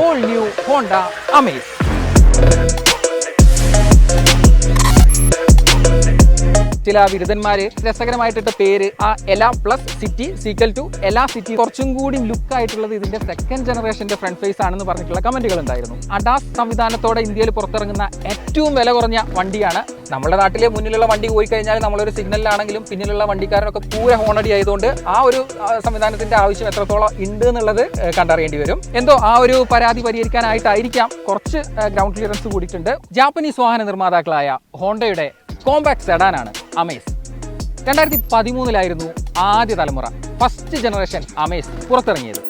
All new Honda Amaze ചില ബിരുദന്മാര് രസകരമായിട്ടിട്ട പേര് ആ എല പ്ലസ് സിറ്റി സീക്വൽ ടു എല സിറ്റി കുറച്ചും കൂടി ലുക്ക് ആയിട്ടുള്ളത് ഇതിന്റെ സെക്കൻഡ് ജനറേഷന്റെ ഫ്രണ്ട് ഫേസ് ആണെന്ന് പറഞ്ഞിട്ടുള്ള കമന്റുകൾ ഉണ്ടായിരുന്നു. അഡാസ് സംവിധാനത്തോടെ ഇന്ത്യയിൽ പുറത്തിറങ്ങുന്ന ഏറ്റവും വില കുറഞ്ഞ വണ്ടിയാണ്. നമ്മുടെ നാട്ടിലെ മുന്നിലുള്ള വണ്ടി പോയി കഴിഞ്ഞാൽ നമ്മളൊരു സിഗ്നലിലാണെങ്കിലും പിന്നിലുള്ള വണ്ടിക്കാരനൊക്കെ പൂര ഹോണടി ആയതുകൊണ്ട് ആ ഒരു സംവിധാനത്തിന്റെ ആവശ്യം എത്രത്തോളം ഉണ്ട് എന്നുള്ളത് കണ്ടറിയേണ്ടി വരും. എന്തോ ആ ഒരു പരാതി പരിഹരിക്കാനായിട്ടായിരിക്കാം കുറച്ച് ഗ്രൗണ്ട് ക്ലിയറൻസ് കൂടിയിട്ടുണ്ട്. ജാപ്പനീസ് വാഹന നിർമ്മാതാക്കളായ ഹോണ്ടയുടെ കോമ്പാക്ട് സെഡാനാണ്. അമേസ്. രണ്ടായിരത്തി പതിമൂന്നിലായിരുന്നു ആദ്യ തലമുറ ഫസ്റ്റ് ജനറേഷൻ അമേസ് പുറത്തിറങ്ങിയത്.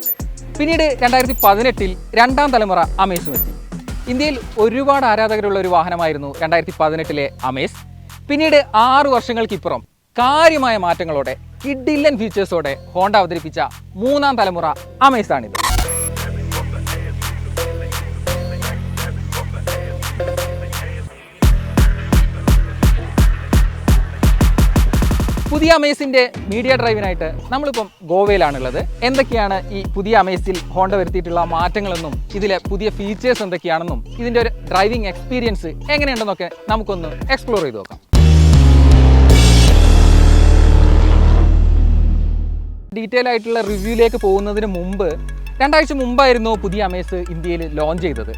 പിന്നീട് രണ്ടായിരത്തി പതിനെട്ടിൽ രണ്ടാം തലമുറ അമേസും എത്തി. ഇന്ത്യയിൽ ഒരുപാട് ആരാധകരുള്ള ഒരു വാഹനമായിരുന്നു രണ്ടായിരത്തി പതിനെട്ടിലെ അമേസ്. പിന്നീട് ആറു വർഷങ്ങൾക്കിപ്പുറം കാര്യമായ മാറ്റങ്ങളോടെ കിഡില്ലൻ ഫീച്ചേഴ്സോടെ ഹോണ്ട അവതരിപ്പിച്ച മൂന്നാം തലമുറ അമേസ് പുതിയ അമേസിന്റെ മീഡിയ ഡ്രൈവിനായിട്ട് നമ്മളിപ്പം ഗോവയിലാണുള്ളത്. എന്തൊക്കെയാണ് ഈ പുതിയ അമേസിൽ ഹോണ്ട വരുത്തിയിട്ടുള്ള മാറ്റങ്ങളെന്നും ഇതിലെ പുതിയ ഫീച്ചേഴ്സ് എന്തൊക്കെയാണെന്നും ഇതിന്റെ ഒരു ഡ്രൈവിംഗ് എക്സ്പീരിയൻസ് എങ്ങനെയുണ്ടെന്നൊക്കെ നമുക്കൊന്ന് എക്സ്പ്ലോർ ചെയ്ത് നോക്കാം. ഡീറ്റെയിൽ ആയിട്ടുള്ള റിവ്യൂയിലേക്ക് പോകുന്നതിന് മുമ്പ് രണ്ടാഴ്ച മുമ്പായിരുന്നു പുതിയ അമേസ് ഇന്ത്യയിൽ ലോഞ്ച് ചെയ്തത്.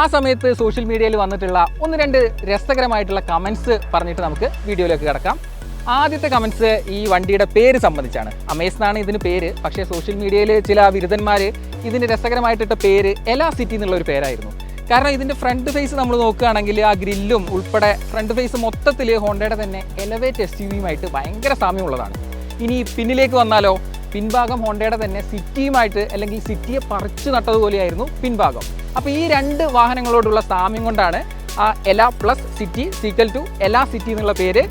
ആ സമയത്ത് സോഷ്യൽ മീഡിയയിൽ വന്നിട്ടുള്ള ഒന്ന് രണ്ട് രസകരമായിട്ടുള്ള കമൻസ് പറഞ്ഞിട്ട് നമുക്ക് വീഡിയോയിലേക്ക് കിടക്കാം. ആദ്യത്തെ കമൻസ് ഈ വണ്ടിയുടെ പേര് സംബന്ധിച്ചാണ്. അമേസ് എന്നാണ് ഇതിന് പേര്. പക്ഷേ സോഷ്യൽ മീഡിയയിൽ ചില ബിരുദന്മാർ ഇതിന് രസകരമായിട്ടിട്ട പേര് എലാ സിറ്റി എന്നുള്ള ഒരു പേരായിരുന്നു. കാരണം ഇതിന്റെ ഫ്രണ്ട് ഫേസ് നമ്മൾ നോക്കുകയാണെങ്കിൽ ആ ഗ്രില്ലും ഉൾപ്പെടെ ഫ്രണ്ട് ഫേസ് മൊത്തത്തിൽ ഹോണ്ടയുടെ തന്നെ എലവേറ്റ് എസ് യു വിയുമായിട്ട് ഭയങ്കര സാമ്യമുള്ളതാണ്. ഇനി പിന്നിലേക്ക് വന്നാലോ? പിൻഭാഗം ഹോണ്ടയുടെ തന്നെ സിറ്റിയുമായിട്ട് അല്ലെങ്കിൽ സിറ്റിയെ പറിച്ചു നട്ടതുപോലെയായിരുന്നു പിൻഭാഗം. അപ്പോൾ ഈ രണ്ട് വാഹനങ്ങളോടുള്ള സാമ്യം കൊണ്ടാണ് ആ എല പ്ലസ് സിറ്റി സീക്വൽ ടു എല സിറ്റി എന്നുള്ള പേര്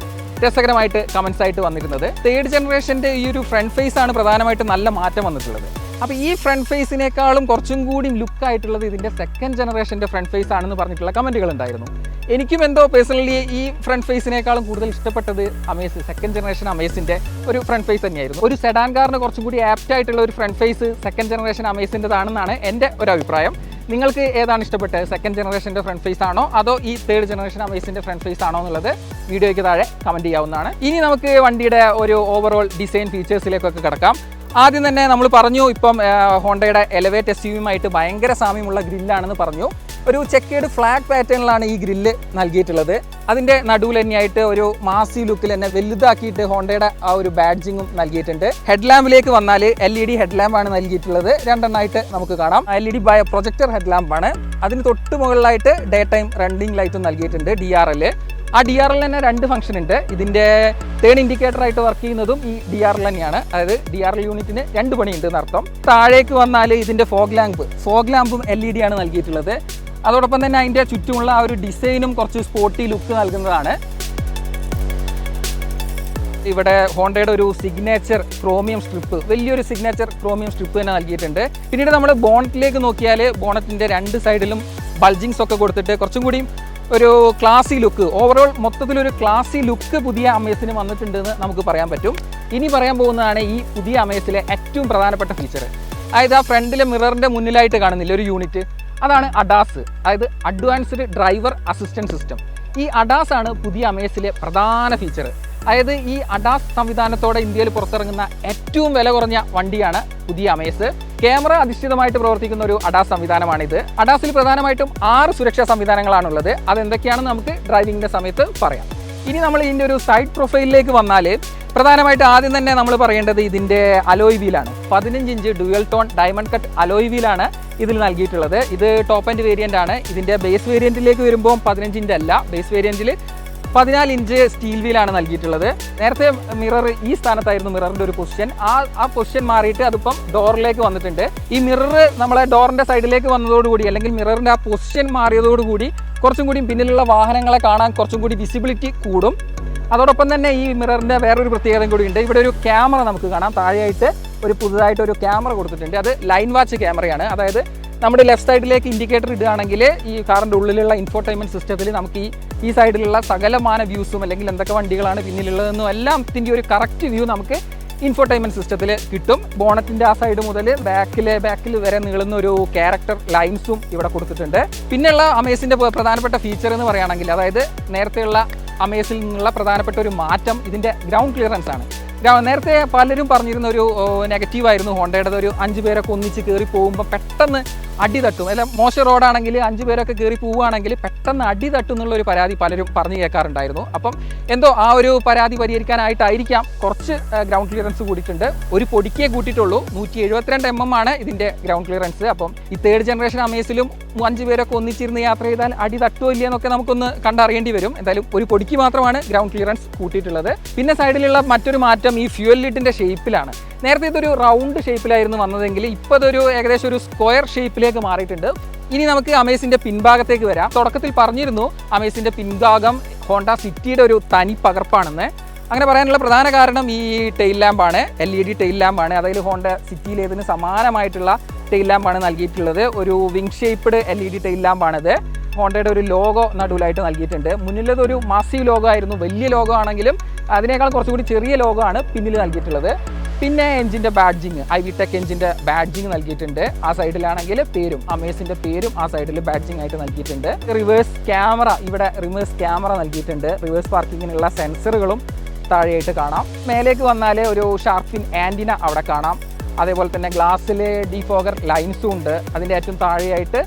രസകരമായിട്ട് കമൻസ് ആയിട്ട് വന്നിരുന്നത്. തേർഡ് ജനറേഷന്റെ ഈ ഒരു ഫ്രണ്ട് ഫേസ് ആണ് പ്രധാനമായിട്ടും നല്ല മാറ്റം വന്നിട്ടുള്ളത്. അപ്പോൾ ഈ ഫ്രണ്ട് ഫേസിനേക്കാളും കുറച്ചും കൂടി ലുക്കായിട്ടുള്ളത് ഇതിന്റെ സെക്കൻഡ് ജനറേഷന്റെ ഫ്രണ്ട് ഫേസ് ആണെന്ന് പറഞ്ഞിട്ടുള്ള കമന്റുകൾ ഉണ്ടായിരുന്നു. എനിക്കും എന്തോ പേഴ്സണലി ഈ ഫ്രണ്ട് ഫേസിനേക്കാളും കൂടുതൽ ഇഷ്ടപ്പെട്ടത് അമേസ് സെക്കൻഡ് ജനറേഷൻ അമേസിന്റെ ഒരു ഫ്രണ്ട് ഫേസ് തന്നെയായിരുന്നു. ഒരു സെഡാൻ കാറിന് കുറച്ചും കൂടി ആപ്റ്റ് ആയിട്ടുള്ള ഒരു ഫ്രണ്ട് ഫേസ് സെക്കൻഡ് ജനറേഷൻ അമേസിന്റെതാണെന്നാണ് എന്റെ ഒരു അഭിപ്രായം. നിങ്ങൾക്ക് ഏതാണ് ഇഷ്ടപ്പെട്ടത്? സെക്കൻഡ് ജനറേഷന്റെ ഫ്രണ്ട് ഫേസ് ആണോ? അതോ ഈ തേർഡ് ജനറേഷൻ അമേസിന്റെ ഫ്രണ്ട് ഫേസ് ആണോ എന്നുള്ളത് വീഡിയോയ്ക്ക് താഴെ കമന്റ് ചെയ്യാവുന്നതാണ്. ഇനി നമുക്ക് വണ്ടിയുടെ ഒരു ഓവറോൾ ഡിസൈൻ ഫീച്ചേഴ്സിലേക്കൊക്കെ കിടക്കാം. ആദ്യം തന്നെ നമ്മൾ പറഞ്ഞു ഇപ്പം ഹോണ്ടയുടെ എലവേറ്റ് എസ് യുമായിട്ട് ഭയങ്കര സാമ്യമുള്ള ഗ്രില്ലാണെന്ന് പറഞ്ഞു. ഒരു ചെക്കേഡ് ഫ്ലാഗ് പാറ്റേണിലാണ് ഈ ഗ്രില്ല് നൽകിയിട്ടുള്ളത്. അതിന്റെ നടുവിൽ തന്നെയായിട്ട് ഒരു മാസി ലുക്കിൽ തന്നെ വലുതാക്കിയിട്ട് ഹോണ്ടയുടെ ആ ഒരു ബാഡ്ജിങ്ങും നൽകിയിട്ടുണ്ട്. ഹെഡ് ലാമ്പിലേക്ക് വന്നാൽ എൽ ഇ ഡി ഹെഡ് ലാമ്പാണ് നൽകിയിട്ടുള്ളത്. രണ്ടെണ്ണമായിട്ട് നമുക്ക് കാണാം. L E D bi projector head ലാമ്പാണ് അതിന് തൊട്ട് മുകളിലായിട്ട് ഡേ ടൈം റണ്ണിംഗ് ലൈറ്റും നൽകിയിട്ടുണ്ട് ഡി ആർ എൽ ആ ഡി ആർ എൽ തന്നെ രണ്ട് ഫംഗ്ഷൻ ഉണ്ട്. ഇതിന്റെ ടേൺ ഇൻഡിക്കേറ്റർ ആയിട്ട് വർക്ക് ചെയ്യുന്നതും ഈ ഡി ആർ എൽ തന്നെയാണ്. അതായത് ഡി ആർ എൽ യൂണിറ്റിന് രണ്ട് പണിയുണ്ട് എന്നർത്ഥം. താഴേക്ക് വന്നാൽ ഇതിന്റെ ഫോഗ് ലാമ്പ് ഫോഗ് ലാമ്പും എൽ ഇ ഡി ആണ് നൽകിയിട്ടുള്ളത്. അതോടൊപ്പം തന്നെ അതിന്റെ ചുറ്റുമുള്ള ആ ഒരു ഡിസൈനും കുറച്ച് സ്പോർട്ടി ലുക്ക് നൽകുന്നതാണ്. ഇവിടെ ഹോണ്ടയുടെ ഒരു സിഗ്നേച്ചർ ക്രോമിയം സ്ട്രിപ്പ് വലിയൊരു സിഗ്നേച്ചർ ക്രോമിയം സ്ട്രിപ്പ് തന്നെ നൽകിയിട്ടുണ്ട്. പിന്നീട് നമ്മൾ ബോണറ്റിലേക്ക് നോക്കിയാൽ ബോണറ്റിന്റെ രണ്ട് സൈഡിലും ബൾജിങ്സ് ഒക്കെ കൊടുത്തിട്ട് കുറച്ചും കൂടി ഒരു ക്ലാസി ലുക്ക് ഓവറോൾ മൊത്തത്തിലൊരു ക്ലാസി ലുക്ക് പുതിയ അമേസിന് വന്നിട്ടുണ്ടെന്ന് നമുക്ക് പറയാൻ പറ്റും. ഇനി പറയാൻ പോകുന്നതാണ് ഈ പുതിയ അമേസിലെ ഏറ്റവും പ്രധാനപ്പെട്ട ഫീച്ചർ അതായത് ആ ഫ്രണ്ടിലെ മിററിന്റെ മുന്നിലായിട്ട് കാണുന്നില്ല ഒരു യൂണിറ്റ് അതാണ് അഡാസ് അതായത് അഡ്വാൻസ്ഡ് ഡ്രൈവർ അസിസ്റ്റൻസ് സിസ്റ്റം ഈ അഡാസ് ആണ് പുതിയ അമേസിലെ പ്രധാന ഫീച്ചർ അതായത് ഈ അഡാസ് സംവിധാനത്തോടെ ഇന്ത്യയിൽ പുറത്തിറങ്ങുന്ന ഏറ്റവും വില കുറഞ്ഞ വണ്ടിയാണ് പുതിയ അമേസ്. ക്യാമറ അധിഷ്ഠിതമായിട്ട് പ്രവർത്തിക്കുന്ന ഒരു അഡാസ് സംവിധാനമാണിത്. അഡാസിൽ പ്രധാനമായിട്ടും ആറ് സുരക്ഷാ സംവിധാനങ്ങളാണുള്ളത്. അതെന്തൊക്കെയാണെന്ന് നമുക്ക് ഡ്രൈവിങ്ങിന്റെ സമയത്ത് പറയാം. ഇനി നമ്മൾ ഇതിന്റെ ഒരു സൈഡ് പ്രൊഫൈലിലേക്ക് വന്നാൽ പ്രധാനമായിട്ട് ആദ്യം തന്നെ നമ്മൾ പറയേണ്ടത് ഇതിന്റെ അലോയ് വീലാണ് പതിനഞ്ച് inch dual tone diamond cut alloy വീലാണ് ഇതിൽ നൽകിയിട്ടുള്ളത്. ഇത് ടോപ്പ് ആൻഡ് വേരിയന്റ് ആണ്. ഇതിന്റെ ബേസ് വേരിയന്റിലേക്ക് വരുമ്പോൾ പതിനഞ്ച് ഇഞ്ച് അല്ല. ബേസ് വേരിയന്റിൽ പതിനാല് ഇഞ്ച് സ്റ്റീൽ വീലാണ് നൽകിയിട്ടുള്ളത്. നേരത്തെ മിറർ ഈ സ്ഥാനത്തായിരുന്നു മിററിന്റെ ഒരു പൊസിഷൻ ആ ആ പൊസിഷൻ മാറിയിട്ട് അതിപ്പം ഡോറിലേക്ക് വന്നിട്ടുണ്ട്. ഈ മിറർ നമ്മളെ ഡോറിന്റെ സൈഡിലേക്ക് വന്നതോടുകൂടി അല്ലെങ്കിൽ മിററിന്റെ ആ പൊസിഷൻ മാറിയതോടുകൂടി കുറച്ചും കൂടി പിന്നിലുള്ള വാഹനങ്ങളെ കാണാൻ കുറച്ചും കൂടി വിസിബിലിറ്റി കൂടും. അതോടൊപ്പം തന്നെ ഈ മിററിന്റെ വേറൊരു പ്രത്യേകതയും കൂടി ഉണ്ട്. ഇവിടെ ഒരു ക്യാമറ നമുക്ക് കാണാം. താഴെയായിട്ട് ഒരു പുതുതായിട്ട് ഒരു ക്യാമറ കൊടുത്തിട്ടുണ്ട്. അത് ലൈൻ വാച്ച് ക്യാമറയാണ്. അതായത് നമ്മുടെ ലെഫ്റ്റ് സൈഡിലേക്ക് ഇൻഡിക്കേറ്റർ ഇടുകയാണെങ്കിൽ ഈ കാറിന്റെ ഉള്ളിലുള്ള ഇൻഫോർടൈൻമെന്റ് സിസ്റ്റത്തിൽ നമുക്ക് ഈ ഈ സൈഡിലുള്ള സകലമാന വ്യൂസും അല്ലെങ്കിൽ എന്തൊക്കെ വണ്ടികളാണ് പിന്നിലുള്ളതെന്നും എല്ലാം ഇതിന്റെ ഒരു കറക്റ്റ് വ്യൂ നമുക്ക് ഇൻഫോർടൈൻമെന്റ് സിസ്റ്റത്തിൽ കിട്ടും. ബോണറ്റിന്റെ ആ സൈഡ് മുതൽ ബാക്കിലെ ബാക്കിൽ വരെ നീളുന്ന ഒരു ക്യാരക്ടർ ലൈൻസും ഇവിടെ കൊടുത്തിട്ടുണ്ട്. പിന്നെയുള്ള അമേസിന്റെ പ്ര- പ്രധാനപ്പെട്ട ഫീച്ചർ എന്ന് പറയുകയാണെങ്കിൽ അതായത് നേരത്തെയുള്ള അമേസിൽ നിന്നുള്ള പ്രധാനപ്പെട്ട ഒരു മാറ്റം ഇതിന്റെ ഗ്രൗണ്ട് ക്ലിയറൻസ് ആണ്. നേരത്തെ പലരും പറഞ്ഞിരുന്ന ഒരു നെഗറ്റീവായിരുന്നു ഹോണ്ടയുടെ. ഒരു അഞ്ച് പേരൊക്കെ ഒന്നിച്ച് കയറി പോകുമ്പോൾ പെട്ടെന്ന് അടി തട്ടും. അല്ല മോശം റോഡാണെങ്കിൽ അഞ്ച് പേരൊക്കെ കയറി പോവുകയാണെങ്കിൽ പെട്ടെന്ന് അടി തട്ടും എന്നുള്ളൊരു പരാതി പലരും പറഞ്ഞു കേൾക്കാറുണ്ടായിരുന്നു. അപ്പം എന്തോ ആ ഒരു പരാതി പരിഹരിക്കാനായിട്ടായിരിക്കാം. കുറച്ച് ഗ്രൗണ്ട് ക്ലിയറൻസ് കൂടിയിട്ടുണ്ട്. ഒരു പൊടിക്കേ കൂട്ടിയിട്ടുള്ളൂ. നൂറ്റി എഴുപത്തിരണ്ട് എം എം ആണ് ഇതിന്റെ ഗ്രൗണ്ട് ക്ലിയറൻസ് അപ്പം ഈ തേർഡ് ജനറേഷൻ അമേസിലും അഞ്ച് പേരൊക്കെ ഒന്നിച്ചിരുന്ന് യാത്ര ചെയ്താൽ അടി തട്ടുമോ ഇല്ലയെന്നൊക്കെ നമുക്കൊന്ന് കണ്ടറിയേണ്ടി വരും. എന്തായാലും ഒരു പൊടിക്ക് മാത്രമാണ് ഗ്രൗണ്ട് ക്ലിയറൻസ് കൂട്ടിയിട്ടുള്ളത്. പിന്നെ സൈഡിലുള്ള മറ്റൊരു മാറ്റം ഈ ഫ്യൂൽ ലിഡിന്റെ ഷേപ്പിലാണ് നേരത്തെ ഇതൊരു റൗണ്ട് ഷേപ്പിലായിരുന്നു വന്നതെങ്കിൽ ഇപ്പോൾ ഇതൊരു ഏകദേശം ഒരു സ്ക്വയർ ഷേപ്പിലേക്ക് മാറിയിട്ടുണ്ട്. ഇനി നമുക്ക് അമേസിന്റെ പിൻഭാഗത്തേക്ക് വരാം. തുടക്കത്തിൽ പറഞ്ഞിരുന്നു അമേസിന്റെ പിൻഭാഗം ഹോണ്ട സിറ്റിയുടെ ഒരു തനി പകർപ്പാണെന്ന്. അങ്ങനെ പറയാനുള്ള പ്രധാന കാരണം ഈ ടെയിൽ ലാമ്പാണ് എൽ ഇ ഡി ടെയിൽ ലാമ്പാണ് അതായത് ഹോണ്ട സിറ്റിയിലേതിന് സമാനമായിട്ടുള്ള ടെയിൽ ലാമ്പാണ് നൽകിയിട്ടുള്ളത്. ഒരു wing shaped L E D tail ലാമ്പാണിത് ഹോണ്ടയുടെ ഒരു ലോഗോ നടുവിലായിട്ട് നൽകിയിട്ടുണ്ട്. മുന്നിലത് ഒരു മാസീവ് ലോഗോ ആയിരുന്നു. വലിയ ലോഗോ ആണെങ്കിലും അതിനേക്കാൾ കുറച്ചുകൂടി ചെറിയ ലോഗോ ആണ് പിന്നിൽ നൽകിയിട്ടുള്ളത്. പിന്നെ എഞ്ചിന്റെ ബാഡ്ജിങ് ഐ വി ടെക് എഞ്ചിന്റെ ബാഡ്ജിങ് നൽകിയിട്ടുണ്ട്. ആ സൈഡിലാണെങ്കിൽ പേരും അമേസിന്റെ പേരും ആ സൈഡിൽ ബാഡ്ജിങ് ആയിട്ട് നൽകിയിട്ടുണ്ട്. റിവേഴ്സ് ക്യാമറ ഇവിടെ റിവേഴ്സ് ക്യാമറ നൽകിയിട്ടുണ്ട്. റിവേഴ്സ് പാർക്കിങ്ങിനുള്ള സെൻസറുകളും താഴെയായിട്ട് കാണാം. മേലേക്ക് വന്നാൽ ഒരു ഷാർഫിൻ ആന്റിന അവിടെ കാണാം. അതേപോലെ തന്നെ ഗ്ലാസ്സിൽ ഡിഫോഗർ ലൈൻസും ഉണ്ട്. അതിന്റെ ഏറ്റവും താഴെയായിട്ട്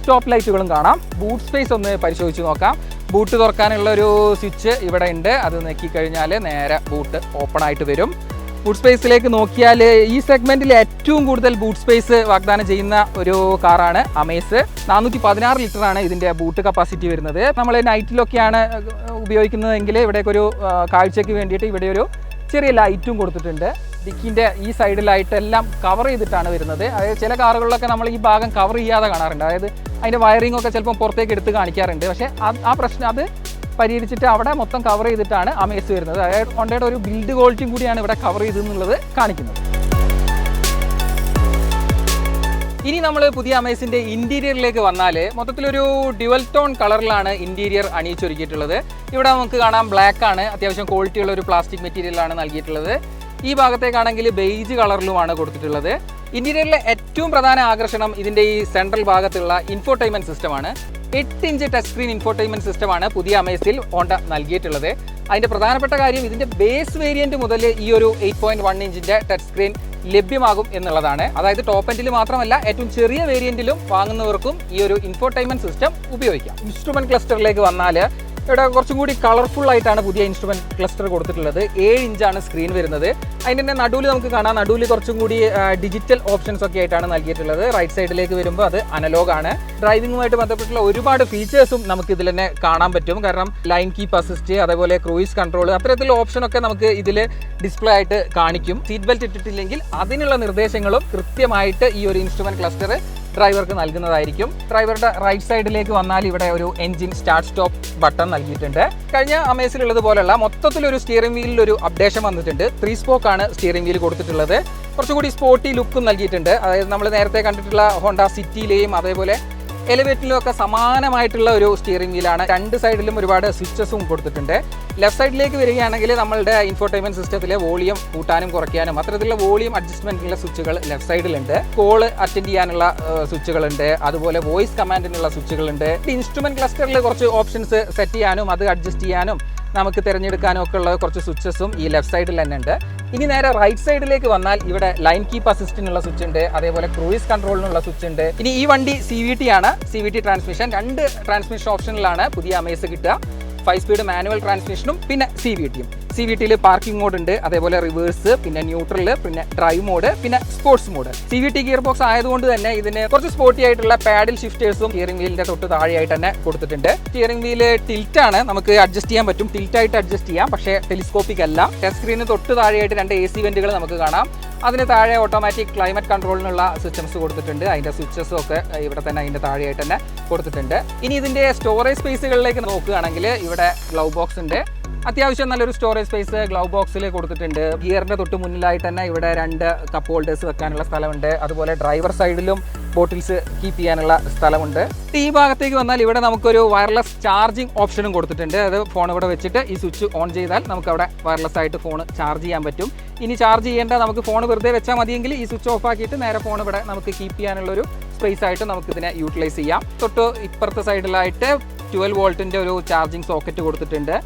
സ്റ്റോപ്പ് ലൈറ്റുകളും കാണാം. ബൂട്ട് സ്പേസ് ഒന്ന് പരിശോധിച്ച് നോക്കാം. ബൂട്ട് തുറക്കാനുള്ള ഒരു സ്വിച്ച് ഇവിടെ ഉണ്ട്. അത് നെക്കിക്കഴിഞ്ഞാൽ കഴിഞ്ഞാൽ നേരെ ബൂട്ട് ഓപ്പൺ ആയിട്ട് വരും. ബൂട്ട് സ്പേസിലേക്ക് നോക്കിയാൽ ഈ സെഗ്മെന്റിൽ ഏറ്റവും കൂടുതൽ ബൂട്ട് സ്പേസ് വാഗ്ദാനം ചെയ്യുന്ന ഒരു കാറാണ് അമേസ് നാനൂറ്റി പതിനാറ് ലിറ്ററാണ് ഇതിന്റെ ബൂട്ട് കപ്പാസിറ്റി വരുന്നത്. നമ്മൾ നൈറ്റിലൊക്കെയാണ് ഉപയോഗിക്കുന്നതെങ്കിൽ ഇവിടേക്ക് ഒരു കാഴ്ചയ്ക്ക് വേണ്ടിയിട്ട് ഇവിടെ ഒരു ചെറിയ ലൈറ്റും കൊടുത്തിട്ടുണ്ട്. ഡിക്കിന്റെ ഈ സൈഡിലായിട്ടെല്ലാം കവർ ചെയ്തിട്ടാണ് വരുന്നത്. അതായത് ചില കാറുകളിലൊക്കെ നമ്മൾ ഈ ഭാഗം കവർ ചെയ്യാതെ കാണാറുണ്ട്. അതായത് അതിന്റെ വയറിംഗ് ഒക്കെ ചിലപ്പോൾ പുറത്തേക്ക് എടുത്ത് കാണിക്കാറുണ്ട്. പക്ഷേ ആ പ്രശ്നം അത് പരിഹരിച്ചിട്ട് അവിടെ മൊത്തം കവർ ചെയ്തിട്ടാണ് അമേസ് വരുന്നത്. അതായത് ഹോണ്ടയുടെ ഒരു ബിൽഡ് ക്വാളിറ്റിയും കൂടിയാണ് ഇവിടെ കവർ ചെയ്തെന്നുള്ളത് കാണിക്കുന്നത്. ഇനി നമ്മൾ പുതിയ അമേസിന്റെ ഇന്റീരിയറിലേക്ക് വന്നാൽ മൊത്തത്തിലൊരു ഡ്യുവൽ ടോൺ കളറിലാണ് ഇന്റീരിയർ അണിയിച്ചൊരുക്കിയിട്ടുള്ളത്. ഇവിടെ നമുക്ക് കാണാം ബ്ലാക്ക് ആണ് അത്യാവശ്യം ക്വാളിറ്റി ഉള്ള ഒരു പ്ലാസ്റ്റിക് മെറ്റീരിയലാണ് നൽകിയിട്ടുള്ളത്. ഈ ഭാഗത്തേക്കാണെങ്കിൽ ബെയ്ജ് കളറിലുമാണ് കൊടുത്തിട്ടുള്ളത്. ഇന്റീരിയറിലെ ഏറ്റവും പ്രധാന ആകർഷണം ഇതിന്റെ ഈ സെൻട്രൽ ഭാഗത്തുള്ള ഇൻഫോർടൈൻമെന്റ് സിസ്റ്റമാണ് എട്ട് ഇഞ്ച് ടച്ച് സ്ക്രീൻ ഇൻഫോർടൈൻമെന്റ് സിസ്റ്റമാണ് പുതിയ അമേസിൽ ഹോണ്ട നൽകിയിട്ടുള്ളത്. അതിന്റെ പ്രധാനപ്പെട്ട കാര്യം ഇതിന്റെ ബേസ് വേരിയന്റ് മുതൽ ഈ ഒരു എയ്റ്റ് പോയിന്റ് വൺ ഇഞ്ചിന്റെ ടച്ച് സ്ക്രീൻ ലഭ്യമാകും എന്നുള്ളതാണ്. അതായത് ടോപ്പ് എൻഡിൽ മാത്രമല്ല ഏറ്റവും ചെറിയ വേരിയന്റിലും വാങ്ങുന്നവർക്കും ഈ ഒരു ഇൻഫോർടൈൻമെന്റ് സിസ്റ്റം ഉപയോഗിക്കാം. ഇൻസ്ട്രുമെന്റ് ക്ലസ്റ്ററിലേക്ക് വന്നാൽ ഇവിടെ കുറച്ചും കൂടി കളർഫുൾ ആയിട്ടാണ് പുതിയ ഇൻസ്ട്രുമെന്റ് ക്ലസ്റ്റർ കൊടുത്തിട്ടുള്ളത്. ഏഴ് ഇഞ്ചാണ് സ്ക്രീൻ വരുന്നത്. അതിന്റെ തന്നെ നടുവിൽ നമുക്ക് കാണാം. നടുവിൽ കുറച്ചും കൂടി ഡിജിറ്റൽ ഓപ്ഷൻസ് ഒക്കെ ആയിട്ടാണ് നൽകിയിട്ടുള്ളത്. റൈറ്റ് സൈഡിലേക്ക് വരുമ്പോൾ അത് അനലോഗാണ് ഡ്രൈവിംഗുമായിട്ട് ബന്ധപ്പെട്ടുള്ള ഒരുപാട് ഫീച്ചേഴ്സും നമുക്ക് ഇതിൽ തന്നെ കാണാൻ പറ്റും. കാരണം ലൈൻ കീപ്പ് അസിസ്റ്റ് അതേപോലെ ക്രൂയിസ് കൺട്രോൾ അത്തരത്തിലുള്ള ഓപ്ഷൻ ഒക്കെ നമുക്ക് ഇതിൽ ഡിസ്പ്ലേ ആയിട്ട് കാണിക്കും. സീറ്റ് ബെൽറ്റ് ഇട്ടിട്ടില്ലെങ്കിൽ അതിനുള്ള നിർദ്ദേശങ്ങളും കൃത്യമായിട്ട് ഈ ഒരു ഇൻസ്ട്രുമെന്റ് ക്ലസ്റ്റർ ഡ്രൈവർക്ക് നൽകുന്നതായിരിക്കും. ഡ്രൈവറുടെ റൈറ്റ് സൈഡിലേക്ക് വന്നാൽ ഇവിടെ ഒരു എഞ്ചിൻ സ്റ്റാർട്ട് സ്റ്റോപ്പ് ബട്ടൺ നൽകിയിട്ടുണ്ട്. കഴിഞ്ഞ അമേസിലുള്ളത് പോലെയുള്ള മൊത്തത്തിലൊരു സ്റ്റിയറിംഗ് വീലിൽ ഒരു അപ്ഡേഷൻ വന്നിട്ടുണ്ട്. ത്രീ സ്പോക്ക് ആണ് സ്റ്റിയറിംഗ് വീൽ കൊടുത്തിട്ടുള്ളത്. കുറച്ചുകൂടി സ്പോർട്ടി ലുക്കും നൽകിയിട്ടുണ്ട്. അതായത് നമ്മൾ നേരത്തെ കണ്ടിട്ടുള്ള ഹോണ്ട സിറ്റിയിലെയും അതേപോലെ എലിവേറ്ററിലും ഒക്കെ സമാനമായിട്ടുള്ള ഒരു സ്റ്റിയറിംഗ് വീലാണ് രണ്ട് സൈഡിലും ഒരുപാട് സ്വിച്ചസും കൊടുത്തിട്ടുണ്ട്. ലെഫ്റ്റ് സൈഡിലേക്ക് വരികയാണെങ്കിൽ നമ്മളുടെ ഇൻഫോർടൈൻമെന്റ് സിസ്റ്റത്തിലെ വോളിയം കൂട്ടാനും കുറയ്ക്കാനും അത്തരത്തിലുള്ള വോളിയം അഡ്ജസ്റ്റ്മെന്റിനുള്ള സ്വിച്ചുകൾ ലെഫ്റ്റ് സൈഡിലുണ്ട് കോൾ അറ്റൻഡ് ചെയ്യാനുള്ള സ്വിച്ചുകളുണ്ട് അതുപോലെ വോയിസ് കമാൻഡിനുള്ള സ്വിച്ചുകളുണ്ട് ഇൻസ്ട്രുമെന്റ് ക്ലസ്റ്ററിൽ കുറച്ച് ഓപ്ഷൻസ് സെറ്റ് ചെയ്യാനും അത് അഡ്ജസ്റ്റ് ചെയ്യാനും നമുക്ക് തിരഞ്ഞെടുക്കാനും ഒക്കെ ഉള്ള കുറച്ച് സ്വിച്ചസും ഈ ലെഫ്റ്റ് സൈഡിൽ തന്നെ ഉണ്ട്. ഇനി നേരെ റൈറ്റ് സൈഡിലേക്ക് വന്നാൽ ഇവിടെ ലൈൻ കീപ്പ് അസിസ്റ്റിനുള്ള സ്വിച്ച് ഉണ്ട് അതേപോലെ ക്രൂയിസ് കൺട്രോളിനുള്ള സ്വിച്ച് ഉണ്ട്. ഇനി ഈ വണ്ടി സി വി ടി ആണ്. സി വി ടി ട്രാൻസ്മിഷൻ രണ്ട് ട്രാൻസ്മിഷൻ ഓപ്ഷനിലാണ് പുതിയ അമേസ് കിട്ടുക. ഫൈവ് സ്പീഡ് മാനുവൽ ട്രാൻസ്മിഷനും പിന്നെ സി വി ടിയും സി വി ടിയിൽ പാർക്കിംഗ് മോഡ് ഉണ്ട് അതേപോലെ റിവേഴ്സ് പിന്നെ ന്യൂട്രൽ പിന്നെ ഡ്രൈവ് മോഡ് പിന്നെ sports mode C V T gear box ആയതുകൊണ്ട് തന്നെ ഇതിന് കുറച്ച് സ്പോർട്ടി ആയിട്ടുള്ള പാഡിൽ ഷിഫ്റ്റേഴ്സും സ്റ്റിയറിംഗ് വീലിന്റെ തൊട്ട് താഴെയായിട്ട് തന്നെ കൊടുത്തിട്ടുണ്ട്. സ്റ്റിയറിംഗ് വീൽ ടിൽറ്റ് ആണ് നമുക്ക് അഡ്ജസ്റ്റ് ചെയ്യാൻ പറ്റും. ടിൽറ്റ് ആയിട്ട് അഡ്ജസ്റ്റ് ചെയ്യാം പക്ഷേ ടെലിസ്കോപ്പിക് അല്ല. ടച്ച് സ്ക്രീനിന് തൊട്ട് താഴെയായിട്ട് രണ്ട് എ സി വെന്റുകൾ നമുക്ക് കാണാം. അതിന് താഴെ ഓട്ടോമാറ്റിക് ക്ലൈമറ്റ് കൺട്രോളിനുള്ള സിസ്റ്റംസ് കൊടുത്തിട്ടുണ്ട്. അതിന്റെ സ്വിച്ചസും ഒക്കെ ഇവിടെ തന്നെ അതിന്റെ താഴെയായിട്ട് തന്നെ കൊടുത്തിട്ടുണ്ട്. ഇനി ഇതിന്റെ സ്റ്റോറേജ് സ്പേസുകളിലേക്ക് നോക്കുകയാണെങ്കിൽ ഇവിടെ ഗ്ലൗ ബോക്സ് ഉണ്ട്. അത്യാവശ്യം നല്ലൊരു സ്റ്റോറേജ് സ്പേസ് ഗ്ലൗ ബോക്സിൽ കൊടുത്തിട്ടുണ്ട്. ഗിയറിന്റെ തൊട്ട് മുന്നിലായിട്ട് തന്നെ ഇവിടെ രണ്ട് കപ്പ് ഹോൾഡേഴ്സ് വെക്കാനുള്ള സ്ഥലമുണ്ട്. അതുപോലെ ഡ്രൈവർ സൈഡിലും ബോട്ടിൽസ് കീപ്പ് ചെയ്യാനുള്ള സ്ഥലമുണ്ട്. ഈ ഭാഗത്തേക്ക് വന്നാൽ ഇവിടെ നമുക്കൊരു വയർലെസ് ചാർജിങ് ഓപ്ഷനും കൊടുത്തിട്ടുണ്ട്. അത് ഫോൺ ഇവിടെ വെച്ചിട്ട് ഈ സ്വിച്ച് ഓൺ ചെയ്താൽ നമുക്ക് അവിടെ വയർലെസ് ആയിട്ട് ഫോൺ ചാർജ് ചെയ്യാൻ പറ്റും. ഇനി ചാർജ് ചെയ്യേണ്ട നമുക്ക് ഫോൺ വെറുതെ വെച്ചാൽ മതിയെങ്കിൽ ഈ സ്വിച്ച് ഓഫ് ആക്കിയിട്ട് നേരെ ഫോൺ ഇവിടെ നമുക്ക് കീപ്പ് ചെയ്യാനുള്ളൊരു സ്പേസ് ആയിട്ട് നമുക്ക് ഇതിനെ യൂട്ടിലൈസ് ചെയ്യാം. തൊട്ട് ഇപ്പുറത്തെ സൈഡിലായിട്ട് ട്വൽവ് വോൾട്ടിന്റെ ഒരു ചാർജിങ് സോക്കറ്റ് കൊടുത്തിട്ടുണ്ട്.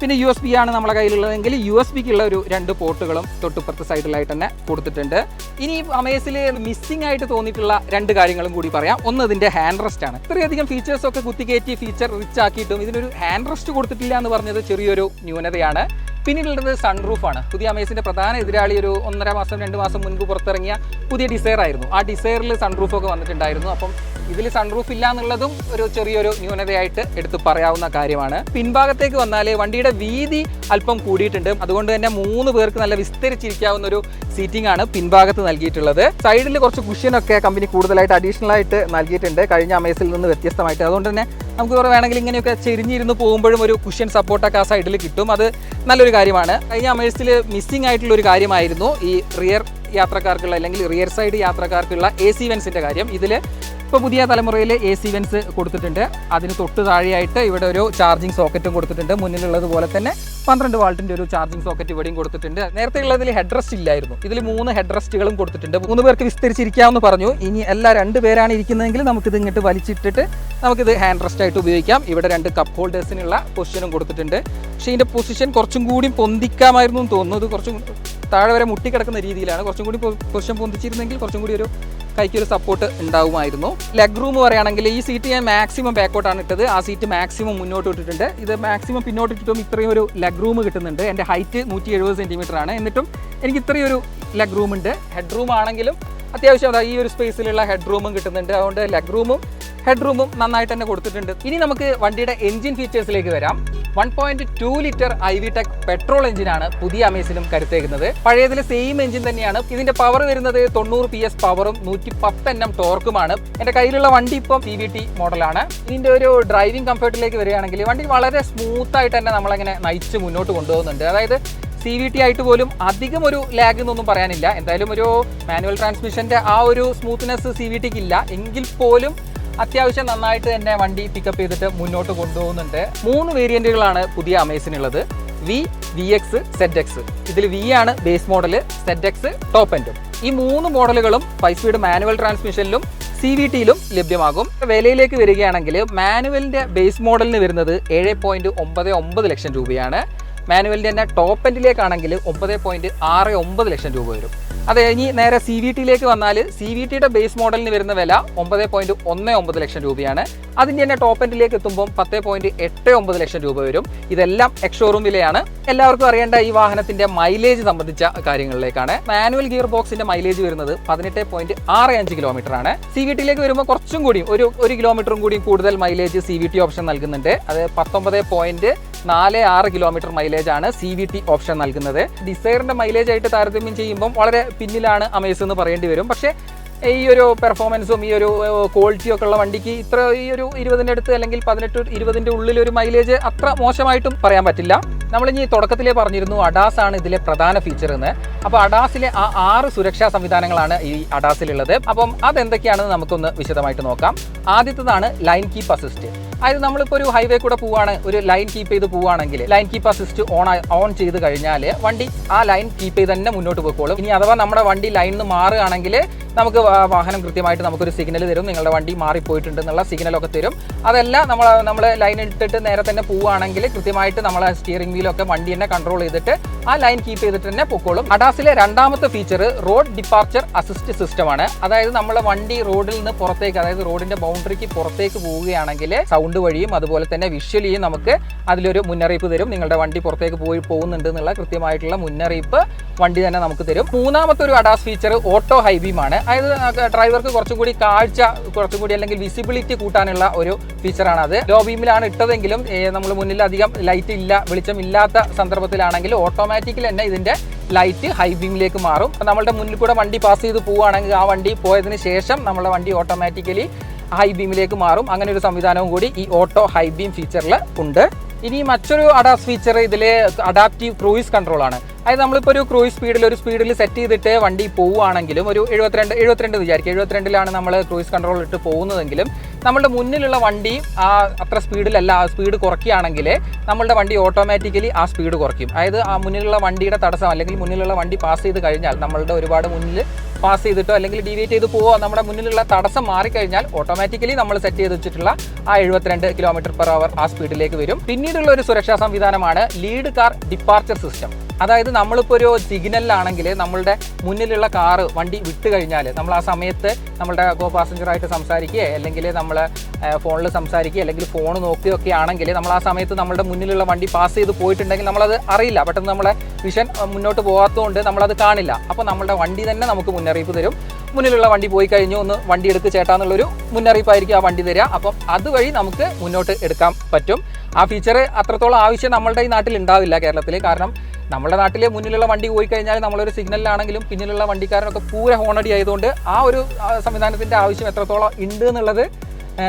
പിന്നെ യു എസ് ബി ആണ് നമ്മളെ കയ്യിലുള്ളതെങ്കിൽ യു എസ് ബിക്കുള്ള ഒരു രണ്ട് പോർട്ടുകളും തൊട്ടിപ്പുറത്തെ സൈഡിലായിട്ട് തന്നെ കൊടുത്തിട്ടുണ്ട്. ഇനി അമേസിൽ മിസ്സിംഗ് ആയിട്ട് തോന്നിയിട്ടുള്ള രണ്ട് കാര്യങ്ങളും കൂടി പറയാം. ഒന്ന് ഇതിന്റെ ഹാൻഡ് റെസ്റ്റ് ആണ്. ഇത്രയധികം ഫീച്ചേഴ്സ് ഒക്കെ കുത്തിക്കയറ്റി ഫീച്ചർ റിച്ച് ആക്കിയിട്ടും ഇതിനൊരു ഹാൻഡ് റെസ്റ്റ് കൊടുത്തിട്ടില്ല എന്ന് പറഞ്ഞത് ചെറിയൊരു ന്യൂനതയാണ്. പിന്നീടുള്ളത് സൺറൂഫ് ആണ്. പുതിയ അമേസിന്റെ പ്രധാന എതിരാളി ഒരു ഒന്നര മാസം രണ്ട് മാസം മുൻപ് പുറത്തിറങ്ങിയ പുതിയ ഡിസൈർ ആയിരുന്നു. ആ ഡിസൈറിൽ സൺറൂഫ് ഒക്കെ വന്നിട്ടുണ്ടായിരുന്നു. അപ്പം ഇതിൽ സൺറൂഫ് ഇല്ല എന്നുള്ളതും ഒരു ചെറിയൊരു ന്യൂനതയായിട്ട് എടുത്തു പറയാവുന്ന കാര്യമാണ്. പിൻഭാഗത്തേക്ക് വന്നാൽ വണ്ടിയുടെ വീതി അല്പം കൂടിയിട്ടുണ്ട്. അതുകൊണ്ട് തന്നെ മൂന്ന് പേർക്ക് നല്ല വിസ്തരിച്ചിരിക്കാവുന്ന ഒരു സീറ്റിംഗ് ആണ് പിൻഭാഗത്ത് നൽകിയിട്ടുള്ളത്. സൈഡിൽ കുറച്ച് കുഷ്യനൊക്കെ കമ്പനി കൂടുതലായിട്ട് അഡീഷണൽ ആയിട്ട് നൽകിയിട്ടുണ്ട്. കഴിഞ്ഞ അമേസിൽ നിന്ന് വ്യത്യസ്തമായിട്ട്. അതുകൊണ്ട് തന്നെ നമുക്ക് വേണമെങ്കിൽ ഇങ്ങനെയൊക്കെ ചെരിഞ്ഞിരുന്ന് പോകുമ്പോഴും ഒരു കുഷ്യൻ സപ്പോർട്ടൊക്കെ ആ സൈഡിൽ കിട്ടും. അത് നല്ലൊരു കാര്യമാണ്. കഴിഞ്ഞ അമേഴ്സിൽ മിസ്സിംഗ് ആയിട്ടുള്ള ഒരു കാര്യമായിരുന്നു ഈ റിയർ യാത്രക്കാർക്കുള്ള അല്ലെങ്കിൽ റിയർ സൈഡ് യാത്രക്കാർക്കുള്ള എ സി വെൻസിന്റെ കാര്യം. ഇതിൽ ഇപ്പോൾ പുതിയ തലമുറയിൽ എ സി വെൻസ് കൊടുത്തിട്ടുണ്ട്. അതിന് തൊട്ട് താഴെയായിട്ട് ഇവിടെ ഒരു ചാർജിങ് സോക്കറ്റും കൊടുത്തിട്ടുണ്ട്. മുന്നിലുള്ളതുപോലെ തന്നെ പന്ത്രണ്ട് വാൾട്ടിന്റെ ഒരു ചാർജിങ് സോക്കറ്റ് ഇവിടെയും കൊടുത്തിട്ടുണ്ട്. നേരത്തെ ഉള്ളതിൽ ഹെഡ് റെസ്റ്റ് ഇല്ലായിരുന്നു. ഇതിൽ മൂന്ന് ഹെഡ് റെസ്റ്റുകളും കൊടുത്തിട്ടുണ്ട്. മൂന്ന് പേർക്ക് വിസ്തരിച്ചിരിക്കാമെന്ന് പറഞ്ഞു. ഇനി എല്ലാ രണ്ട് പേരാണ് ഇരിക്കുന്നതെങ്കിൽ നമുക്കിത് ഇങ്ങോട്ട് വലിച്ചിട്ടിട്ട് നമുക്കിത് ഹാൻഡ് റെസ്റ്റ് ആയിട്ട് ഉപയോഗിക്കാം. ഇവിടെ രണ്ട് കപ്പ് ഹോൾഡേഴ്സിനുള്ള പൊസിഷനും കൊടുത്തിട്ടുണ്ട്. പക്ഷേ ഇതിന്റെ പൊസിഷൻ കുറച്ചും കൂടി പൊന്തിക്കാമായിരുന്നു എന്ന് തോന്നുന്നു. ഇത് കുറച്ചും താഴെ വരെ മുട്ടിക്കിടക്കുന്ന രീതിയിലാണ്. കുറച്ചും കൂടി പൊസിഷൻ പൊന്തിച്ചിരുന്നെങ്കിൽ കുറച്ചും കൂടി ഒരു കൈക്ക് ഒരു സപ്പോർട്ട് ഉണ്ടാവുമായിരുന്നു. ലെഗ് റൂം പറയുകയാണെങ്കിൽ ഈ സീറ്റ് ഞാൻ മാക്സിമം ബാക്കോട്ടാണ് ഇട്ടത്. ആ സീറ്റ് മാക്സിമം മുന്നോട്ട് ഇട്ടിട്ടുണ്ട്. ഇത് മാക്സിമം പിന്നോട്ട് ഇട്ടിട്ടും ഇത്രയും ഒരു ലെഗ് റൂം കിട്ടുന്നുണ്ട്. എന്റെ ഹൈറ്റ് നൂറ്റി എഴുപത് സെന്റിമീറ്റർ ആണ്. എന്നിട്ടും എനിക്ക് ഇത്രയും ഒരു ലെഗ് റൂം ഉണ്ട്. ഹെഡ് റൂം ആണെങ്കിലും അത്യാവശ്യം അതാ ഈ ഒരു സ്പേസിലുള്ള ഹെഡ് റൂമും കിട്ടുന്നുണ്ട്. അതുകൊണ്ട് ലെഗ് റൂമും ഹെഡ് റൂമും നന്നായിട്ട് തന്നെ കൊടുത്തിട്ടുണ്ട്. ഇനി നമുക്ക് വണ്ടിയുടെ എൻജിൻ ഫീച്ചേഴ്സിലേക്ക് വരാം. One point two litre I VTEC petrol എഞ്ചിനാണ് പുതിയ അമേസിലും കരുത്തേക്കുന്നത് പഴയതിലെ സെയിം എഞ്ചിൻ തന്നെയാണ്. ഇതിന്റെ പവർ വരുന്നത് തൊണ്ണൂറ് പി എസ് പവറും നൂറ്റി പത്ത് എൻ എം ടോർക്കുമാണ് എന്റെ കയ്യിലുള്ള വണ്ടി ഇപ്പം പി വി ടി മോഡലാണ് ഇതിന്റെ ഒരു ഡ്രൈവിംഗ് കംഫർട്ടിലേക്ക് വരികയാണെങ്കിൽ വണ്ടി വളരെ സ്മൂത്ത് ആയിട്ട് തന്നെ നമ്മളങ്ങനെ നയിച്ച് മുന്നോട്ട് കൊണ്ടുപോകുന്നുണ്ട്. അതായത് സി വി ടി ആയിട്ട് പോലും അധികം ഒരു ലാഗ് എന്നൊന്നും പറയാനില്ല. എന്തായാലും ഒരു മാനുവൽ ട്രാൻസ്മിഷന്റെ ആ ഒരു സ്മൂത്ത്നെസ് സി വി ടിക്ക് ഇല്ല. എങ്കിൽ പോലും അത്യാവശ്യം നന്നായിട്ട് തന്നെ വണ്ടി പിക്കപ്പ് ചെയ്തിട്ട് മുന്നോട്ട് കൊണ്ടുപോകുന്നുണ്ട്. മൂന്ന് വേരിയന്റുകളാണ് പുതിയ അമേസിനുള്ളത് V V X Z X ഇതിൽ വി ആണ് base model Z X top എൻഡും ഈ മൂന്ന് മോഡലുകളും ഫൈവ് സ്പീഡ് മാനുവൽ ട്രാൻസ്മിഷനിലും സി വി ടിയിലും ലഭ്യമാകും. വിലയിലേക്ക് വരികയാണെങ്കിൽ മാനുവലിന്റെ ബേസ് മോഡലിന് വരുന്നത് ഏഴ് പോയിന്റ് ഒമ്പത് ഒമ്പത് ലക്ഷം രൂപയാണ്. മാനുവലിന്റെ തന്നെ ടോപ്പ് എൻഡിലേക്കാണെങ്കിൽ ഒമ്പത് പോയിന്റ് ആറ് ഒമ്പത് ലക്ഷം രൂപ വരും. അത് കഴിഞ്ഞ് നേരെ സി വി ടിയിലേക്ക് വന്നാൽ സി വി ടിയുടെ ബേസ് മോഡലിന് വരുന്ന വില ഒമ്പത് പോയിന്റ് ഒന്ന് ഒമ്പത് ലക്ഷം രൂപയാണ്. അതിന്റെ തന്നെ ടോപ്പ് എൻഡിലേക്ക് എത്തുമ്പോൾ പത്ത് പോയിന്റ് എട്ട് ഒമ്പത് ലക്ഷം രൂപ വരും. ഇതെല്ലാം എക്സ്ഷോറൂം വിലയാണ്. എല്ലാവർക്കും അറിയേണ്ട ഈ വാഹനത്തിന്റെ മൈലേജ് സംബന്ധിച്ച കാര്യങ്ങളിലേക്കാണ്. മാനുവൽ ഗിയർ ബോക്സിന്റെ മൈലേജ് വരുന്നത് പതിനെട്ട് പോയിന്റ് ആറ് അഞ്ച് കിലോമീറ്റർ ആണ്. സി വി ടിയിലേക്ക് വരുമ്പോൾ കുറച്ചും കൂടി ഒരു ഒരു കിലോമീറ്ററും കൂടി കൂടുതൽ mileage C V T option നൽകുന്നുണ്ട്. അത് പത്തൊമ്പത് പോയിന്റ് നാല് ആറ് കിലോമീറ്റർ മൈലേജ് ആണ് സി വി ടി ഓപ്ഷൻ നൽകുന്നത്. ഡിസൈറിന്റെ മൈലേജ് ആയിട്ട് താരതമ്യം ചെയ്യുമ്പോൾ വളരെ പിന്നിലാണ് അമേസ് എന്ന് പറയേണ്ടി വരും. പക്ഷേ ഈ ഒരു പെർഫോമൻസും ഈ ഒരു ക്വാളിറ്റിയും ഒക്കെ ഉള്ള വണ്ടിക്ക് ഇത്ര ഈ ഒരു ഇരുപതിന്റെ അടുത്ത് അല്ലെങ്കിൽ പതിനെട്ട് ഇരുപതിന്റെ ഉള്ളിൽ ഒരു മൈലേജ് അത്ര മോശമായിട്ടും പറയാൻ പറ്റില്ല. നമ്മളിനി തുടക്കത്തിലേ പറഞ്ഞിരുന്നു അഡാസ് ആണ് ഇതിലെ പ്രധാന ഫീച്ചർ എന്ന്. അപ്പോൾ അഡാസിലെ ആ ആറ് സുരക്ഷാ സംവിധാനങ്ങളാണ് ഈ അഡാസിലുള്ളത് അപ്പം അതെന്തൊക്കെയാണെന്ന് നമുക്കൊന്ന് വിശദമായിട്ട് നോക്കാം. ആദ്യത്തേതാണ് ലൈൻ കീപ്പ് അസിസ്റ്റ് അതായത് നമ്മളിപ്പോൾ ഒരു ഹൈവേ കൂടെ പോവാണ് ഒരു ലൈൻ കീപ്പ് ചെയ്ത് പോവുകയാണെങ്കിൽ lane keep assist on on ചെയ്ത് കഴിഞ്ഞാൽ വണ്ടി ആ ലൈൻ കീപ്പ് ചെയ്ത് തന്നെ മുന്നോട്ട് പോയിക്കോളും. ഇനി അഥവാ നമ്മുടെ വണ്ടി ലൈനിൽ നിന്ന് മാറുകയാണെങ്കിൽ നമുക്ക് വാഹനം കൃത്യമായിട്ട് നമുക്കൊരു സിഗ്നൽ തരും. നിങ്ങളുടെ വണ്ടി മാറിപ്പോയിട്ടുണ്ട് എന്നുള്ള സിഗ്നലൊക്കെ തരും. അതെല്ലാം നമ്മൾ നമ്മൾ ലൈൻ ഇട്ടിട്ട് നേരെ തന്നെ പോവുകയാണെങ്കിൽ കൃത്യമായിട്ട് നമ്മൾ സ്റ്റിയറിംഗ് വീലൊക്കെ വണ്ടി തന്നെ കൺട്രോൾ ചെയ്തിട്ട് ആ ലൈൻ കീപ്പ് ചെയ്തിട്ട് തന്നെ പൊക്കോളും അഡാസിലെ രണ്ടാമത്തെ ഫീച്ചർ റോഡ് ഡിപ്പാർച്ചർ അസിസ്റ്റ് സിസ്റ്റമാണ് അതായത് നമ്മളെ വണ്ടി റോഡിൽ നിന്ന് പുറത്തേക്ക് അതായത് റോഡിന്റെ ബൗണ്ടറിക്ക് പുറത്തേക്ക് പോവുകയാണെങ്കിൽ സൗണ്ട് വഴിയും അതുപോലെ തന്നെ വിഷ്വലിയും നമുക്ക് അതിലൊരു മുന്നറിയിപ്പ് തരും. നിങ്ങളുടെ വണ്ടി പുറത്തേക്ക് പോയി പോകുന്നുണ്ട് എന്നുള്ള കൃത്യമായിട്ടുള്ള മുന്നറിയിപ്പ് വണ്ടി തന്നെ നമുക്ക് തരും. മൂന്നാമത്തെ ഒരു അഡാസ് ഫീച്ചർ ഓട്ടോ ഹൈബീം ആണ് അതായത് ഡ്രൈവർക്ക് കുറച്ചും കൂടി കാഴ്ച കുറച്ചും കൂടി അല്ലെങ്കിൽ വിസിബിലിറ്റി കൂട്ടാനുള്ള ഒരു ഫീച്ചറാണ് അത്. ലോ ബീമിലാണ് ഇട്ടതെങ്കിലും നമ്മൾ മുന്നിൽ അധികം ലൈറ്റ് ഇല്ല വെളിച്ചം ഇല്ലാത്ത സന്ദർഭത്തിലാണെങ്കിൽ ഓട്ടോമാറ്റിക്കലി തന്നെ ഇതിന്റെ ലൈറ്റ് ഹൈ ബീമിലേക്ക് മാറും. നമ്മളുടെ മുന്നിൽ കൂടെ വണ്ടി പാസ് ചെയ്ത് പോവുകയാണെങ്കിൽ ആ വണ്ടി പോയതിന് ശേഷം നമ്മുടെ വണ്ടി ഓട്ടോമാറ്റിക്കലി ഹൈ ബീമിലേക്ക് മാറും. അങ്ങനെ ഒരു സംവിധാനവും കൂടി ഈ ഓട്ടോ ഹൈ ബീം ഫീച്ചറിൽ ഉണ്ട്. ഇനി മറ്റൊരു അഡാസ് ഫീച്ചർ ഇതിൽ അഡാപ്റ്റീവ് ക്രൂയിസ് കൺട്രോൾ ആണ്. അതായത് നമ്മളിപ്പോൾ ഒരു ക്രൂയിസ് സ്പീഡിൽ ഒരു സ്പീഡിൽ സെറ്റ് ചെയ്തിട്ട് വണ്ടി പോവുകയാണെങ്കിലും ഒരു എഴുപത്തിരണ്ട് എഴുപത്തിരണ്ട് വിചാരിക്കും എഴുപത്തിരണ്ടിലാണ് നമ്മൾ ക്രൂയിസ് കൺട്രോൾ ഇട്ട് പോകുന്നതെങ്കിലും നമ്മളുടെ മുന്നിലുള്ള വണ്ടി ആ അത്ര സ്പീഡിലല്ല ആ സ്പീഡ് കുറയ്ക്കുകയാണെങ്കിൽ നമ്മളുടെ വണ്ടി ഓട്ടോമാറ്റിക്കലി ആ സ്പീഡ് കുറയ്ക്കും. അതായത് ആ മുന്നിലുള്ള വണ്ടിയുടെ തടസ്സം അല്ലെങ്കിൽ മുന്നിലുള്ള വണ്ടി പാസ് ചെയ്ത് കഴിഞ്ഞാൽ നമ്മളുടെ ഒരുപാട് മുന്നിൽ പാസ് ചെയ്തിട്ടോ അല്ലെങ്കിൽ ഡീവിയേറ്റ് ചെയ്ത് പോവോ നമ്മുടെ മുന്നിലുള്ള തടസ്സം മാറിക്കഴിഞ്ഞാൽ ഓട്ടോമാറ്റിക്കലി നമ്മൾ സെറ്റ് ചെയ്ത് വെച്ചിട്ടുള്ള ആ എഴുപത്തിരണ്ട് കിലോമീറ്റർ പെർ അവർ ആ സ്പീഡിലേക്ക് വരും. പിന്നീടുള്ള ഒരു സുരക്ഷാ സംവിധാനമാണ് ലീഡ് കാർ ഡിപ്പാർച്ചർ സിസ്റ്റം അതായത് നമ്മളിപ്പോൾ ഒരു സിഗ്നലിലാണെങ്കിൽ നമ്മളുടെ മുന്നിലുള്ള കാറ് വണ്ടി വിട്ട് കഴിഞ്ഞാൽ നമ്മൾ ആ സമയത്ത് നമ്മളുടെ ഗോ പാസഞ്ചറായിട്ട് സംസാരിക്കുക അല്ലെങ്കിൽ നമ്മൾ ഫോണിൽ സംസാരിക്കുക അല്ലെങ്കിൽ ഫോൺ നോക്കുകയൊക്കെ ആണെങ്കിൽ നമ്മൾ ആ സമയത്ത് നമ്മുടെ മുന്നിലുള്ള വണ്ടി പാസ് ചെയ്ത് പോയിട്ടുണ്ടെങ്കിൽ നമ്മളത് അറിയില്ല. പെട്ടെന്ന് നമ്മളെ വിഷൻ മുന്നോട്ട് പോകാത്തതുകൊണ്ട് നമ്മളത് കാണില്ല. അപ്പോൾ നമ്മുടെ വണ്ടി തന്നെ നമുക്ക് മുന്നറിയിപ്പ് തരും. മുന്നിലുള്ള വണ്ടി പോയി കഴിഞ്ഞു ഒന്ന് വണ്ടി എടുത്ത് ചേട്ടാന്നുള്ളൊരു മുന്നറിയിപ്പായിരിക്കും ആ വണ്ടി തരിക അപ്പം അതുവഴി നമുക്ക് മുന്നോട്ട് എടുക്കാൻ പറ്റും. ആ ഫീച്ചർ അത്രത്തോളം ആവശ്യം നമ്മളുടെ ഈ നാട്ടിൽ ഉണ്ടാവില്ല കേരളത്തിൽ കാരണം നമ്മുടെ നാട്ടിലെ മുന്നിലുള്ള വണ്ടി പോയി കഴിഞ്ഞാൽ നമ്മളൊരു സിഗ്നലിലാണെങ്കിലും പിന്നിലുള്ള വണ്ടിക്കാരനൊക്കെ പൂര ഹോണടി ആയതുകൊണ്ട് ആ ഒരു സംവിധാനത്തിന്റെ ആവശ്യം എത്രത്തോളം ഉണ്ട് എന്നുള്ളത്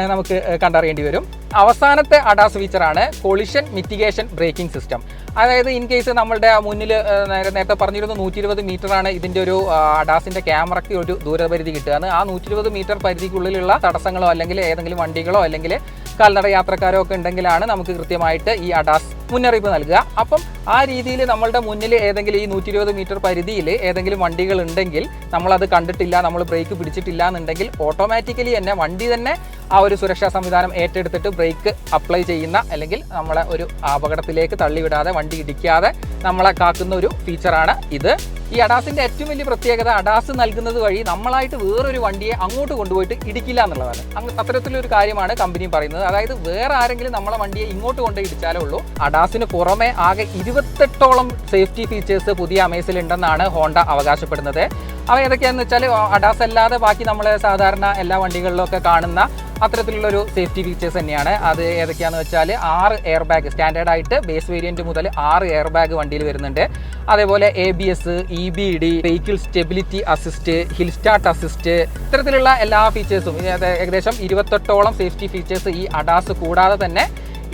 നമുക്ക് കണ്ടറിയേണ്ടി വരും. അവസാനത്തെ അഡാസ് ഫീച്ചറാണ് കൊളിഷൻ മിറ്റിഗേഷൻ ബ്രേക്കിംഗ് സിസ്റ്റം അതായത് ഇൻ കേസ് നമ്മളുടെ മുന്നിൽ നേരത്തെ പറഞ്ഞിരുന്ന നൂറ്റി ഇരുപത് മീറ്ററാണ് ഇതിന്റെ ഒരു അഡാസിന്റെ ക്യാമറയ്ക്ക് ഒരു ദൂരപരിധി കിട്ടുകയാണ് ആ നൂറ്റി ഇരുപത് മീറ്റർ പരിധിക്കുള്ളിലുള്ള തടസ്സങ്ങളോ അല്ലെങ്കിൽ ഏതെങ്കിലും വണ്ടികളോ അല്ലെങ്കിൽ കാൽനട യാത്രക്കാരോ ഒക്കെ ഉണ്ടെങ്കിലാണ് നമുക്ക് കൃത്യമായിട്ട് ഈ അഡാസ് മുന്നറിയിപ്പ് നൽകുക. അപ്പം ആ രീതിയിൽ നമ്മളുടെ മുന്നിൽ ഏതെങ്കിലും ഈ നൂറ്റി ഇരുപത് മീറ്റർ പരിധിയിൽ ഏതെങ്കിലും വണ്ടികൾ ഉണ്ടെങ്കിൽ നമ്മളത് കണ്ടിട്ടില്ല നമ്മൾ ബ്രേക്ക് പിടിച്ചിട്ടില്ല എന്നുണ്ടെങ്കിൽ ഓട്ടോമാറ്റിക്കലി തന്നെ വണ്ടി തന്നെ ആ ഒരു സുരക്ഷാ സംവിധാനം ഏറ്റെടുത്തിട്ട് ബ്രേക്ക് അപ്ലൈ ചെയ്യുന്ന അല്ലെങ്കിൽ നമ്മളെ ഒരു അപകടത്തിലേക്ക് തള്ളിവിടാതെ വണ്ടി ഇടിക്കാതെ നമ്മളെ കാക്കുന്ന ഒരു ഫീച്ചറാണ് ഇത്. ഈ അഡാസിന്റെ ഏറ്റവും വലിയ പ്രത്യേകത അഡാസ് നൽകുന്നത് വഴി നമ്മളായിട്ട് വേറൊരു വണ്ടിയെ അങ്ങോട്ട് കൊണ്ടുപോയിട്ട് ഇടിക്കില്ല എന്നുള്ളതാണ്. അങ്ങ് അത്തരത്തിലൊരു കാര്യമാണ് കമ്പനി പറയുന്നത്. അതായത് വേറെ ആരെങ്കിലും നമ്മളെ വണ്ടിയെ ഇങ്ങോട്ട് കൊണ്ട് ഇടിച്ചാലേ ഉള്ളൂ. അഡാസിന് പുറമെ ആകെ ഇരുപത്തെട്ടോളം സേഫ്റ്റി ഫീച്ചേഴ്സ് പുതിയ അമേസിൽ ഉണ്ടെന്നാണ് ഹോണ്ട അവകാശപ്പെടുന്നത്. അവ ഏതൊക്കെയാണെന്ന് വെച്ചാൽ അഡാസ് അല്ലാതെ ബാക്കി നമ്മൾ സാധാരണ എല്ലാ വണ്ടികളിലൊക്കെ കാണുന്ന അത്തരത്തിലുള്ളൊരു സേഫ്റ്റി ഫീച്ചേഴ്സ് തന്നെയാണ്. അത് ഏതൊക്കെയാണെന്ന് വെച്ചാൽ ആറ് എയർ ബാഗ് സ്റ്റാൻഡേർഡ് ആയിട്ട് ബേസ് വേരിയന്റ് മുതൽ ആറ് എയർ ബാഗ് വണ്ടിയിൽ വരുന്നുണ്ട്. അതേപോലെ A B S E B D vehicle stability assist hill start assist ഇത്തരത്തിലുള്ള എല്ലാ ഫീച്ചേഴ്സും ഏകദേശം ഇരുപത്തെട്ടോളം സേഫ്റ്റി ഫീച്ചേഴ്സ് ഈ അഡാസ് കൂടാതെ തന്നെ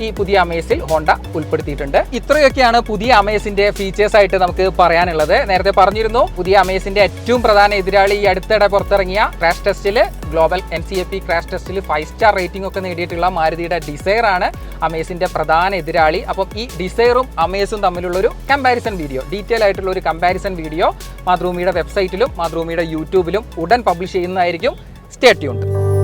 ഈ പുതിയ അമേസിൽ ഹോണ്ട ഉൾപ്പെടുത്തിയിട്ടുണ്ട്. ഇത്രയൊക്കെയാണ് പുതിയ അമേസിന്റെ ഫീച്ചേഴ്സ് ആയിട്ട് നമുക്ക് പറയാനുള്ളത്. നേരത്തെ പറഞ്ഞിരുന്നു പുതിയ അമേസിന്റെ ഏറ്റവും പ്രധാന എതിരാളി ഈ അടുത്തിടെ പുറത്തിറങ്ങിയ ക്രാഷ് ടെസ്റ്റിൽ global N C F P crash ടെസ്റ്റിൽ ഫൈവ് സ്റ്റാർ റേറ്റിംഗ് ഒക്കെ നേടിയിട്ടുള്ള മാരുതിയുടെ ഡിസൈർ ആണ് അമേസിന്റെ പ്രധാന എതിരാളി. അപ്പം ഈ ഡിസൈറും അമേസും തമ്മിലുള്ള ഒരു കമ്പാരിസൺ വീഡിയോ ഡീറ്റെയിൽ ആയിട്ടുള്ള ഒരു കമ്പാരിസൺ വീഡിയോ മാതൃഭൂമിയുടെ വെബ്സൈറ്റിലും മാതൃഭൂമിയുടെ യൂട്യൂബിലും ഉടൻ പബ്ലിഷ് ചെയ്യുന്നതായിരിക്കും. Stay tuned